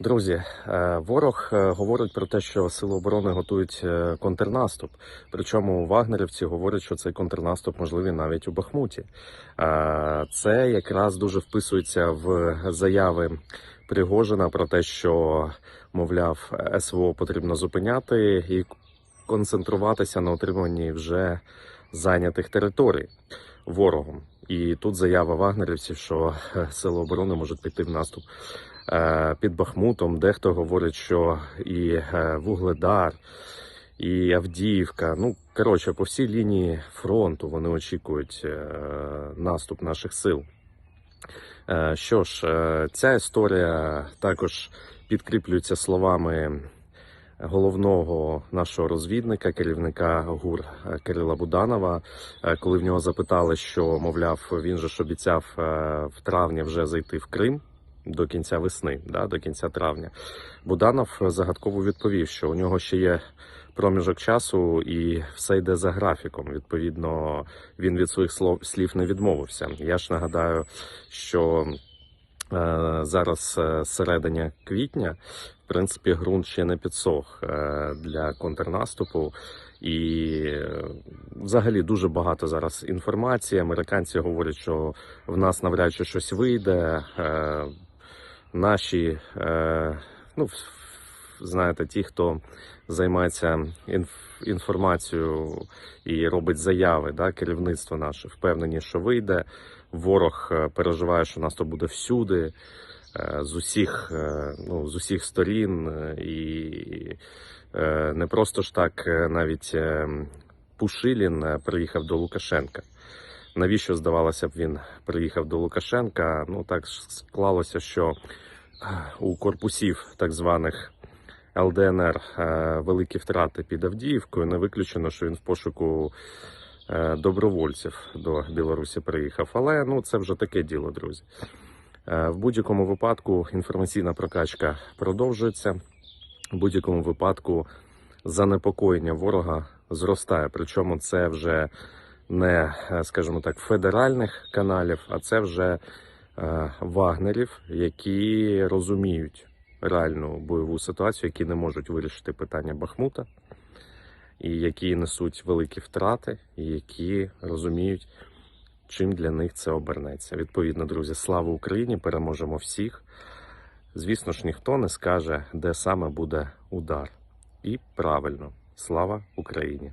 Друзі, е, ворог е, говорить про те, що сили оборони готують е, контрнаступ. Причому вагнерівці говорять, що цей контрнаступ можливий навіть у Бахмуті. Це якраз дуже вписується в заяви Пригожина про те, що мовляв СВО потрібно зупиняти і концентруватися на отриманні вже зайнятих територій ворогом. І тут заява вагнерівців, що сили оборони можуть піти в наступ під Бахмутом. Дехто говорить, що і е, Вугледар, і Авдіївка. Ну коротше, по всій лінії фронту вони очікують е, наступ наших сил. Е, Що ж, е, ця історія також підкріплюється словами головного нашого розвідника, керівника ГУР е, Кирила Буданова, е, коли в нього запитали, що мовляв, він же ж обіцяв е, в травні вже зайти в Крим. До кінця весни, да, до кінця травня, Буданов загадково відповів, що у нього ще є проміжок часу, і все йде за графіком. Відповідно, він від своїх слів не відмовився. Я ж нагадаю, що е, зараз е, середина квітня, в принципі, ґрунт ще не підсох е, для контрнаступу. І е, взагалі дуже багато зараз інформації. Американці говорять, що в нас навряд чи щось вийде. Наші, е, ну, знаєте, ті, хто займається інф- інформацією і робить заяви, да, керівництво наше, впевнені, що вийде. Ворог е, переживає, що нас то буде всюди, е, з усіх, ну, з усіх сторін. І не просто ж так навіть е, Пушилін приїхав до Лукашенка. Навіщо здавалося б він приїхав до Лукашенка? Ну так склалося, що е, у корпусів так званих ЛДНР е, великі втрати під Авдіївкою. Не виключено, що він в пошуку е, добровольців до Білорусі приїхав. Але ну це вже таке діло, друзі. В будь-якому випадку інформаційна прокачка продовжується. В будь-якому випадку занепокоєння ворога зростає. Причому це вже не, е, скажімо так, федеральних каналів, а це вже е, вагнерів, які розуміють реальну бойову ситуацію, які не можуть вирішити питання Бахмута, і які несуть великі втрати, і які розуміють, чим для них це обернеться. Відповідно, друзі, слава Україні! Переможемо всіх. Звісно ж, ніхто не скаже, де саме буде удар. І правильно, слава Україні!